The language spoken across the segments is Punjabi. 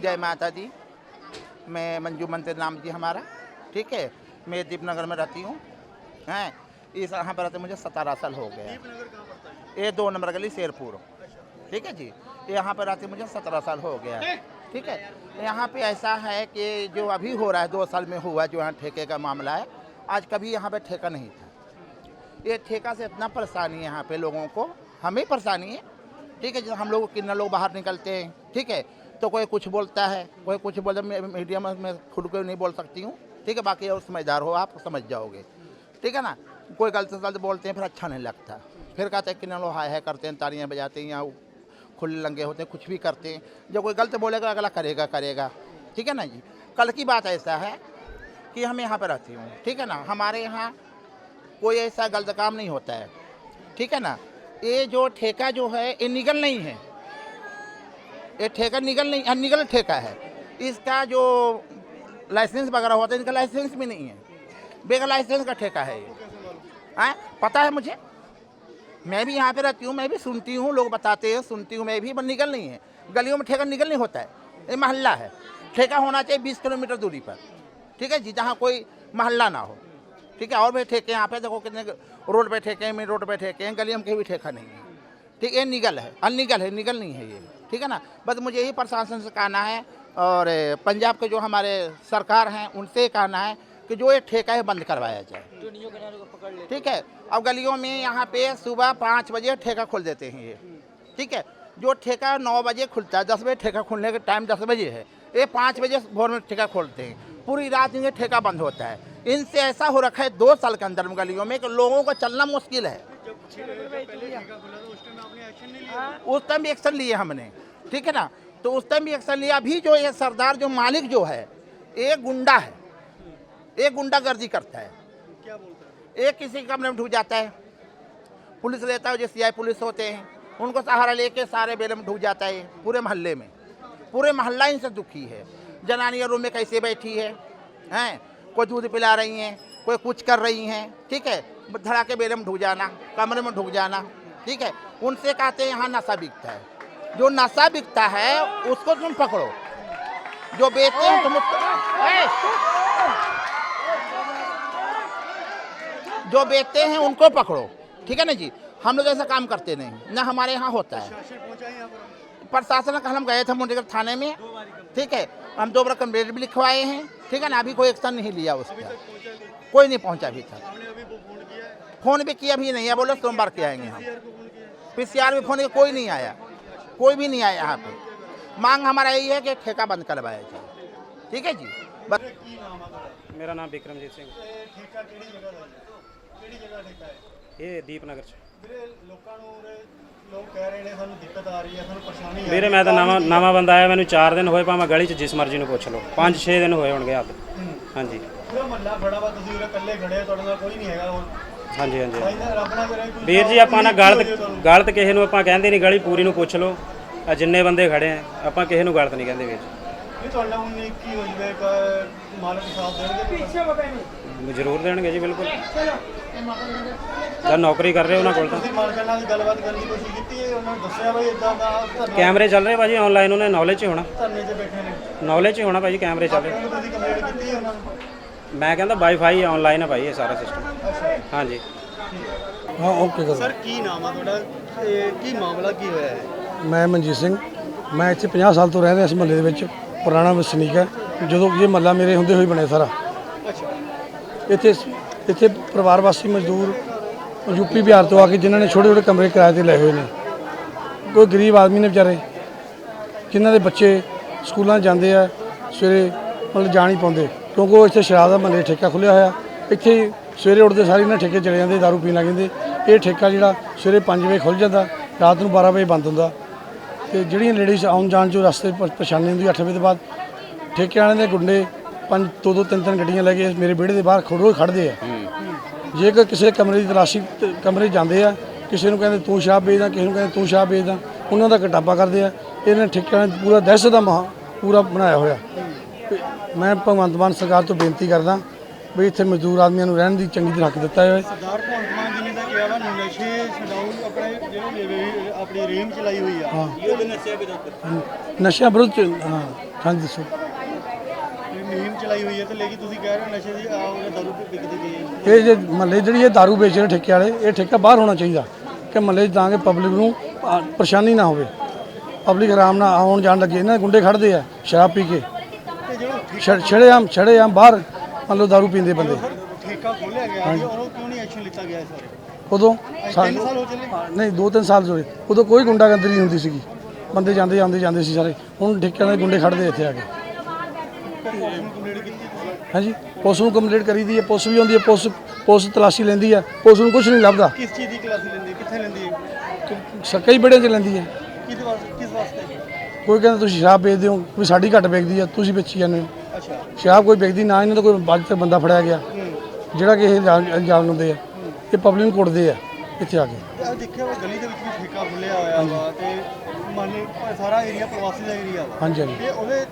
जय माता दी। मैं मंजू मंदिर नाम जी हमारा, ठीक है? मैं दीपनगर में रहती हूँ, हैं? इस यहाँ पर रहते मुझे सतारह साल हो गए। ये दो नंबर गली, शेरपुर। ठीक है जी? यहाँ पर रहते मुझे सत्रह साल हो गया। ठीक है? यहाँ पे ऐसा है कि जो अभी हो रहा है, दो साल में हुआ जो यहाँ ठेके का मामला है, आज कभी यहाँ पे ठेका नहीं था। ये ठेका से इतना परेशानी है यहाँ पे लोगों को, हमें परेशानी है। ठीक है जैसे हम लोग कितना लोग बाहर निकलते हैं। ठीक है? तो कोई कुछ बोलता है, कोई कुछ बोलता है मीडिया में, मैं खुद को नहीं बोल सकती हूँ। ठीक है, बाकी और समझदार हो आप, समझ जाओगे। ठीक है ना? कोई गलत गलत बोलते हैं, फिर अच्छा नहीं लगता। फिर कहते हैं कि लोग हाय है करते हैं, तालियाँ बजाते हैं या खुले लंगे होते हैं, कुछ भी करते हैं। जब कोई गलत बोलेगा, अगला करेगा करेगा। ठीक है ना जी? कल की बात ऐसा है कि हम यहाँ पर रहती हूँ। ठीक है ना? हमारे यहाँ कोई ऐसा गलत काम नहीं होता है। ठीक है ना? ये जो ठेका जो है, ये निगल नहीं है। ये ठेका निगल नहीं अननिगल ठेका है। इसका जो लाइसेंस वगैरह होता है, इनका लाइसेंस भी नहीं है। बेगर लाइसेंस का ठेका है ये। हाँ पता है मुझे? मैं भी यहाँ पे रहती हूँ, मैं भी सुनती हूँ, लोग बताते हैं, सुनती हूँ, मैं भी, पर निगल नहीं है। गलियों में ठेका निगल नहीं होता है। ये मोहल्ला है। ठेका होना चाहिए बीस किलोमीटर दूरी पर। ठीक है जी, जहाँ कोई मोहल्ला ना हो। ठीक है, और भी ठेके यहाँ पे, देखो कितने रोड पे ठेके हैं, मेन रोड पे ठेके हैं, गलियों में कहीं भी ठेका नहीं है। ठीक ये निगल है। अननिगल है निगल नहीं है ये। ठीक है ना? बस मुझे यही प्रशासन से कहना है और पंजाब के जो हमारे सरकार हैं, उनसे कहना है कि जो ये ठेका है, बंद करवाया जाए। ठीक है? अब गलियों में यहाँ पे सुबह पाँच बजे ठेका खोल देते हैं ये। ठीक है? जो ठेका नौ बजे खुलता है, दस बजे ठेका खुलने का टाइम दस बजे है, ये पाँच बजे भोर में ठेका खोलते हैं। पूरी रात इनके ठेका बंद होता है। इनसे ऐसा हो रखा है दो साल के अंदर में गलियों में कि लोगों को चलना मुश्किल है। उस टाइम भी एक्शन लिए हमने ठीक है ना? तो उस टाइम भी एक्शन लिया अभी जो ये सरदार जो मालिक जो है ये गुंडा है ये गुंडागर्दी करता है। क्या बोलता है? एक किसी कमरे में ढुक जाता है। पुलिस लेता है जो सीआई पुलिस होते हैं उनको सहारा लेके सारे बेले में ढुक जाता है पूरे मोहल्ले में। पूरे मोहल्ला इनसे दुखी है। जनानियाँ रूम में कैसे बैठी है हैं? कोई दूध पिला रही हैं कोई कुछ कर रही हैं ठीक है? धड़ाके बेले में ढुक जाना, कमरे में ढुक जाना, ठीक है? उनसे कहते हैं, यहाँ नशा बिकता है। जो नशा बिकता है, उसको तुम पकड़ो। जो बेचते हैं, तुम उसको जो बेचते हैं, उनको पकड़ो। ठीक है ना जी? हम लोग ऐसा काम करते नहीं। ना हमारे यहाँ होता है। प्रशासन का हम गए थे मुंडेगर थाने में। ठीक है? हम दो बार कंप्लेंट भी लिखवाए हैं। ठीक है ना? अभी कोई एक्शन नहीं लिया उसका। कोई नहीं पहुँचा अभी तक। फोन भी किया भी नहीं है बोले सोमवार के आएंगे हम पीसीआर में फोन किया कोई नहीं आया कोई भी नहीं आया यहाँ पे मांग हमारा यही है कि ठेका बंद करवाया जाए ठीक है जी बस ਮੇਰਾ ਨਾਮ ਵਿਕਰਮਜੀਤ ਸਿੰਘ ਠੇਕਾ ਕਿਹੜੀ ਜਗ੍ਹਾ ਦਾ ਹੈ ਕਿਹੜੀ ਜਗ੍ਹਾ ਠੇਕਾ ਹੈ ਇਹ ਦੀਪਨਗਰ ਚ ਵੀਰੇ ਲੋਕਾਂ ਨੂੰ ਉਰੇ ਲੋਕ ਕਹਿ ਰਹੇ ਨੇ ਸਾਨੂੰ ਦਿੱਕਤ ਆ ਰਹੀ ਹੈ ਸਾਨੂੰ ਪਰੇਸ਼ਾਨੀ ਆ ਵੀਰੇ ਮੈਂ ਤਾਂ ਨਵਾਂ ਨਵਾਂ ਬੰਦਾ ਆਇਆ ਮੈਨੂੰ 4 ਦਿਨ ਹੋਏ ਭਾਵੇਂ ਗਲੀ ਚ ਜਿਸ ਮਰਜ਼ੀ ਨੂੰ ਪੁੱਛ ਲਓ 5-6 ਦਿਨ ਹੋਏ ਹੋਣਗੇ ਹੱਦ ਹਾਂਜੀ ਪੂਰਾ ਮਹੱਲਾ ਖੜਾ ਵਾ ਤੁਸੀਂ ਉਰੇ ਇਕੱਲੇ ਖੜੇ ਹੋ ਤੁਹਾਡੇ ਨਾਲ ਕੋਈ ਨਹੀਂ ਹੈਗਾ ਹੋਰ ਹਾਂਜੀ ਹਾਂਜੀ। ਭਾਈ ਨਾ ਰੱਬ ਨਾ ਕਰੇ ਕੋਈ ਵੀਰ ਜੀ ਆਪਾਂ ਨਾ ਗਲਤ ਗਲਤ ਕਿਸੇ ਨੂੰ ਆਪਾਂ ਕਹਿੰਦੇ ਨਹੀਂ ਗਲੀ ਪੂਰੀ ਨੂੰ ਪੁੱਛ ਲਓ। ਆ ਜਿੰਨੇ ਬੰਦੇ ਖੜੇ ਆ ਆਪਾਂ ਕਿਸੇ ਨੂੰ ਗਲਤ ਨਹੀਂ ਕਹਿੰਦੇ ਵੀਰ ਨਹੀਂ ਤੁਹਾਡਾ ਹੁਣ ਨਹੀਂ ਕੀ ਹੋ ਜਵੇ ਕ- ਮਾਲਕ ਸਾਥ ਦੇਣਗੇ ਜੀ ਜ਼ਰੂਰ ਦੇਣਗੇ ਜੀ ਬਿਲਕੁਲ। ਜਦ ਨੌਕਰੀ ਕਰ ਰਹੇ ਉਹਨਾਂ ਕੋਲ ਤਾਂ। ਤੁਸੀਂ ਮਾਲਕਾਂ ਨਾਲ ਗੱਲਬਾਤ ਕਰਨ ਦੀ ਕੋਸ਼ਿਸ਼ ਕੀਤੀ ਹੈ ਉਹਨਾਂ ਨੂੰ ਦੱਸਿਆ ਬਈ ਇਦਾਂ ਦਾ ਧਰਨਾ ਕੈਮਰੇ ਚੱਲ ਰਹੇ ਭਾਜੀ ਆਨਲਾਈਨ ਉਹਨੇ ਨੌਲੇਜ 'ਚ ਹੀ ਹੋਣਾ। ਧਰਨੇ 'ਚ ਬੈਠੇ ਨੇ। ਨੌਲੇਜ 'ਚ ਹੀ ਹੋਣਾ ਭਾਜੀ ਕੈਮਰੇ ਚੱਲ ਰਹੇ। ਉਹਨਾਂ ਨੂੰ ਤੁਸੀਂ ਕੰਪਲੇਂਟ ਕੀਤੀ ਹੈ ਉਹਨਾਂ ਨੂੰ? ਮੈਂ ਕਹਿੰਦਾ ਵਾਈਫਾਈ ਆਨਲਾਈਨ ਹੈ ਭਾਈ ਇਹ ਸਾਰਾ ਸਿਸਟਮ ਹਾਂਜੀ। ਹਾਂ ਓਕੇ ਕਰ। ਸਰ ਕੀ ਨਾਮ ਆ ਤੁਹਾਡਾ? ਤੇ ਕੀ ਮਾਮਲਾ ਕੀ ਹੋਇਆ ਹੈ? ਮੈਂ ਮਨਜੀਤ ਸਿੰਘ। ਮੈਂ ਇੱਥੇ 50 ਸਾਲ ਤੋਂ ਰਹਿ ਰਿਹਾ ਇਸ ਮਹੱਲੇ ਦੇ ਵਿੱਚ। ਪੁਰਾਣਾ ਵਸਨੀਕ ਹੈ। ਜਦੋਂ ਇਹ ਮਹੱਲਾ ਮੇਰੇ ਹੁੰਦੇ ਹੋਏ ਬਣਿਆ ਸਾਰਾ। ਅੱਛਾ। ਇੱਥੇ ਇੱਥੇ ਪਰਿਵਾਰ ਵਾਸੀ ਮਜ਼ਦੂਰ ਯੂਪੀ ਬਿਹਾਰ ਤੋਂ ਆ ਕੇ ਜਿਨ੍ਹਾਂ ਨੇ ਛੋਟੇ ਛੋਟੇ ਕਮਰੇ ਕਿਰਾਏ ਤੇ ਲਏ ਹੋਏ ਨੇ। ਕੋਈ ਗਰੀਬ ਆਦਮੀ ਨੇ ਵਿਚਾਰੇ ਜਿਨ੍ਹਾਂ ਦੇ ਬੱਚੇ ਸਕੂਲਾਂ ਜਾਂਦੇ ਆ ਸਵੇਰੇ ਮਤਲਬ ਜਾ ਨਹੀਂ ਪਾਉਂਦੇ। ਕਿਉਂਕਿ ਉਹ ਇੱਥੇ ਸ਼ਰਾਬ ਦਾ ਮਹੱਲੇ ਠੇਕਾ ਖੁੱਲਿਆ ਹੋਇਆ। ਇੱਥੇ ਸਵੇਰੇ ਉੱਠਦੇ ਸਾਰੇ ਇਹਨਾਂ ਠੇਕੇ ਚਲੇ ਜਾਂਦੇ ਦਾਰੂ ਪੀਣ ਲੱਗ ਜਾਂਦੇ। ਇਹ ਠੇਕਾ ਜਿਹੜਾ ਸਵੇਰੇ 5 ਵਜੇ ਖੁੱਲ ਜਾਂਦਾ ਰਾਤ ਨੂੰ 12 ਵਜੇ ਬੰਦ ਹੁੰਦਾ। ਤੇ ਜਿਹੜੀਆਂ ਲੇਡੀਜ਼ ਆਉਣ ਜਾਣ ਚ ਰਸਤੇ ਪਰ ਪਰੇਸ਼ਾਨੀ ਹੁੰਦੀ 8 ਵਜੇ ਤੋਂ ਬਾਅਦ ਠੇਕੇ ਵਾਲਿਆਂ ਦੇ ਗੁੰਡੇ ਪੰਜ ਦੋ ਦੋ ਤਿੰਨ ਤਿੰਨ ਗੱਡੀਆਂ ਲੈ ਕੇ ਮੇਰੇ ਵਿਹੜੇ ਦੇ ਬਾਹਰ ਖੜੋ ਖੜਦੇ ਆ। ਜੇਕਰ ਕਿਸੇ ਕਮਰੇ ਦੀ ਤਲਾਸ਼ੀ ਕਮਰੇ ਜਾਂਦੇ ਆ ਕਿਸੇ ਨੂੰ ਕਹਿੰਦੇ ਤੂੰ ਸ਼ਰਾਬ ਵੇਚਦਾ ਕਿਸੇ ਨੂੰ ਕਹਿੰਦੇ ਤੂੰ ਸ਼ਰਾਬ ਵੇਚਦਾ ਉਹਨਾਂ ਦਾ ਕਟਾਪਾ ਕਰਦੇ ਆ ਇਹਨਾਂ ਠੇਕੇ ਵਾਲਿਆਂ ਨੇ ਪੂਰਾ ਦਹਿਸ਼ਤ ਦਾ ਮਹਾ ਪੂਰਾ ਬਣਾਇਆ ਹੋਇਆ। ਮੈਂ ਭਗਵੰਤ ਮਾਨ ਸਰਕਾਰ ਤੋਂ ਬੇਨਤੀ ਕਰਦਾ ਵੀ ਇੱਥੇ ਮਜ਼ਦੂਰ ਆਦਮੀਆਂ ਨੂੰ ਰਹਿਣ ਦੀ ਚੰਗੀ ਤਰ੍ਹਾਂ ਹੱਕ ਦਿੱਤਾ ਜਾਵੇ। ਸਰਦਾਰ ਭਗਵੰਤ ਮਾਨ ਜੀ ਨੇ ਤਾਂ ਕਿਹਾ ਵਾ ਨਸ਼ੇ ਛਡਾਊ ਆਪਣੇ ਜਿਹੜੇ ਲੇਵੇ ਆਪਣੀ ਰੇਮ ਚਲਾਈ ਹੋਈ ਆ ਨਸ਼ਿਆਂ ਵਿਰੁੱਧ। ਚ- ਹਾਂ ਹਾਂਜੀ ਦੱਸੋ। ਮੁਹਿੰਮ ਚਲਾਈ ਹੋਈ ਹੈ ਤੇ ਲੇਕਿਨ ਤੁਸੀਂ ਕਹਿ ਰਹੇ ਹੋ ਨਸ਼ੇ ਦੀ ਆ ਉਹਨੇ ਦਾਰੂ ਵਿਕਦੀ ਪਈ ਇਹ ਜੇ ਮਹੱਲੇ ਜਿਹੜੀ ਇਹ दारू ਵੇਚ ਰਹੇ ਠੇਕੇ ਵਾਲੇ ਇਹ ਠੇਕਾ ਬਾਹਰ ਹੋਣਾ ਚਾਹੀਦਾ ਕਿ ਮਹੱਲੇ ਤਾਂ ਕਿ ਪਬਲਿਕ ਨੂੰ ਪਰੇਸ਼ਾਨੀ ਨਾ ਹੋਵੇ। ਪਬਲਿਕ ਆਰਾਮ ਨਾਲ ਆਉਣ ਜਾਣ ਲੱਗੇ ਇਹਨਾਂ ਦੇ ਗੁੰਡੇ ਖੜਦੇ ਆ ਸ਼ਰਾਬ ਪੀ ਕੇ। ਤੇ ਜਿਹੜਾ ਛੜ- ਛੜੇਆਮ ਬਾਹਰ ਮੰਨ ਲਓ दारू ਪੀਂਦੇ ਬੰਦੇ। ਠੇਕਾ ਖੋਲਿਆ ਗਿਆ ਸੀ ਉਹਨੂੰ ਕਿਉਂ ਨਹੀਂ ਐਕਸ਼ਨ ਲਿੱਤਾ ਗਿਆ ਇਸ ਬਾਰੇ ਉਦੋਂ ਸਾਲ ਹੋ ਚੱਲੇ। ਨਹੀਂ ਦੋ ਤਿੰਨ ਸਾਲ ਹੋਏ। ਉਦੋਂ ਕੋਈ ਗੁੰਡਾਗਰਦੀ ਨਹੀਂ ਹੁੰਦੀ ਸੀਗੀ। ਬੰਦੇ ਜਾਂਦੇ ਜਾਂਦੇ ਜਾਂਦੇ ਸੀ ਸਾਰੇ। ਹੁਣ ਠੇਕਿਆਂ ਦੇ ਗੁੰਡੇ ਖੜਦੇ ਇੱਥੇ ਆ ਕੇ। ਹਾਂਜੀ ਪੁਲਿਸ ਨੂੰ ਕੰਪਲੀਟ ਕਰੀ ਦੀ ਹੈ ਪੁਲਿਸ ਵੀ ਆਉਂਦੀ ਹੈ ਪੁਲਿਸ ਪੁਲਿਸ ਤਲਾਸ਼ੀ ਲੈਂਦੀ ਹੈ ਪੁਲਿਸ ਨੂੰ ਕੁਝ ਨਹੀਂ ਲੱਭਦਾ। ਕਿਸ ਚੀਜ਼ ਦੀ ਕਲਾਸ ਲੈਂਦੀ? ਕਿੱਥੇ ਲੈਂਦੀ ਹੈ? ਸੱਕਾ ਹੀ ਬੜਿਆਂ 'ਚ ਲੈਂਦੀ ਹੈ। ਕੋਈ ਕਹਿੰਦਾ ਤੁਸੀਂ ਸ਼ਰਾਬ ਵੇਚਦੇ ਹੋ ਕੋਈ ਸਾਡੀ ਘੱਟ ਵੇਚਦੀ ਹੈ ਤੁਸੀਂ ਵੇਚੀ ਜਾਂਦੇ ਹੋ। ਅੱਛਾ। ਸ਼ਰਾਬ ਕੋਈ ਵੇਚਦੀ ਨਾ ਇਹਨਾਂ ਦਾ ਕੋਈ ਬਾਅਦ 'ਚ ਬੰਦਾ ਫੜਿਆ ਗਿਆ। ਜਿਹੜਾ ਕਿ ਇਹ ਇਲਜ਼ਾਮ ਇਲਜ਼ਾਮ ਲਾਉਂਦੇ ਆ। ਇਹ ਪਬਲਿਕ ਨੂੰ ਕੁੱਟਦੇ ਆ ਇੱਥੇ ਆ ਕੇ। ਤੇ ਆ ਦੇਖਿਆ ਵਾ ਗਲੀ ਦੇ ਵਿੱਚ ਵੀ ਠੇਕਾ ਖੁੱਲਿਆ ਹੋਇਆ ਵਾ ਤੇ ਮੰਨ ਸਾਰਾ ਏਰੀਆ ਪ੍ਰਵਾਸੀ ਦਾ ਏਰੀਆ ਵਾ। ਹਾਂਜੀ ਹਾਂਜੀ। ਤੇ ਉਹਦੇ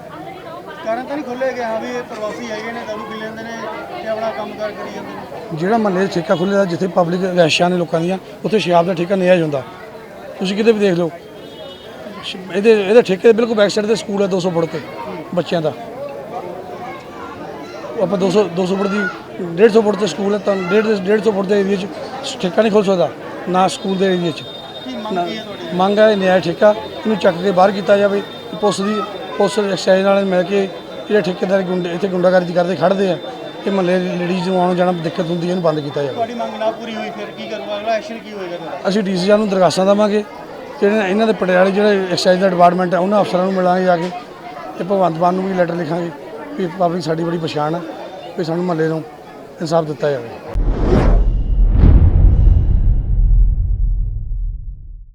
ਕਾਰਨ ਤਾਂ ਨਹੀਂ ਖੁੱਲੇ ਗਿਆ ਹਾਂ ਵੀ ਇਹ ਪ੍ਰਵਾਸੀ ਹੈਗੇ ਨੇ ਦਾਰੂ ਪੀ ਲੈਂਦੇ ਨੇ ਤੇ ਆਪਣਾ ਕੰਮਕਾਰ ਕਰੀ ਜਾਂਦੇ ਨੇ। ਜਿਹੜਾ ਮਹੱਲੇ 'ਚ ਠੇਕਾ ਖੁੱਲ੍ਹੇ ਦਾ ਜਿੱਥੇ ਪਬਲਿਕ ਰੈਸ਼ਾਂ ਨੇ ਲੋਕਾਂ ਦੀਆਂ ਉੱਥੇ ਸ਼ਰਾਬ ਦਾ ਠੇਕਾ ਨਿਆ ਹੁੰਦਾ ਤੁਸੀਂ ਕਿਤੇ ਵੀ ਦੇਖ ਲਓ। ਸ਼- ਇਹਦੇ ਇਹਦੇ ਠੇਕੇ ਦੇ ਬਿਲਕੁਲ ਬੈਕ ਸਾਈਡ ਤੇ ਸਕੂਲ ਹੈ 200 ਫੁੱਟ ਤੇ ਬੱਚਿਆਂ ਦਾ। ਉਹ ਆਪਾਂ 200 200 ਫੁੱਟ ਦੀ 150 ਫੁੱਟ ਤੇ ਸਕੂਲ ਹੈ ਤਾਂ 150 150 ਫੁੱਟ ਦੇ ਏਰੀਆ 'ਚ ਠੇਕਾ ਨਹੀਂ ਖੁੱਲ ਸਕਦਾ ਨਾ ਸਕੂਲ ਦੇ ਏਰੀਆ 'ਚ। ਕੀ ਮੰਗ ਕੀ ਹੈ ਤੁਹਾਡੀ? ਮੰਗ ਹੈ ਨਿਆਂ ਠੇਕਾ ਇਹਨੂੰ ਚੱਕ ਕੇ ਬਾਹਰ ਕੀਤਾ ਜਾਵੇ ਪੁਲਿਸ ਦੀ ਪੁਲਿਸ ਐਕਸਾਈਜ਼ ਨਾਲ ਮਿਲ ਕੇ ਜਿਹੜੇ ਠੇਕੇਦਾਰ ਗੁੰਡੇ ਇੱਥੇ ਗੁੰਡਾਗਰਦੀ ਕਰਦੇ ਖੜਦੇ ਆ ਇਹ ਮਹੱਲੇ ਲੇਡੀਜ਼ ਨੂੰ ਆਉਣ ਜਾਣਾ ਦਿੱਕਤ ਹੁੰਦੀ ਹੈ ਇਹਨੂੰ ਬੰਦ ਕੀਤਾ ਜਾਵੇ। ਤੁਹਾਡੀ ਮੰਗ ਨਾ ਪੂਰੀ ਹੋਈ ਫਿਰ ਕੀ ਕਰੂਗਾ? ਅਗਲਾ ਐਕਸ਼ਨ ਕੀ ਹੋਏਗਾ ਤੁਹਾਡਾ? ਅਸੀਂ ਡੀਸੀ ਸਾਹਿਬ ਨੂੰ ਦਰਖਾਸਤਾਂ ਦੇਵਾਂਗੇ ਜਿਹੜੇ ਇਹਨਾਂ ਦੇ ਪਟਿਆਲੇ ਜਿਹੜੇ ਐਕਸਾਈਜ਼ ਦਾ ਡਿਪਾਰਟਮੈਂਟ ਹੈ, ਉਹਨਾਂ ਅਫਸਰਾਂ ਨੂੰ ਮਿਲਾਂਗੇ ਜਾ ਕੇ ਤੇ ਭਗਵੰਤ ਮਾਨ ਨੂੰ ਵੀ ਲੈਟਰ ਲਿਖਾਂਗੇ ਵੀ ਪਬਲਿਕ ਸਾਡੀ ਬੜੀ ਪਛਾਣ ਹੈ, ਵੀ ਸਾਨੂੰ ਮਹੱਲੇ ਨੂੰ ਇਨਸਾਫ ਦਿੱਤਾ ਜਾਵੇ।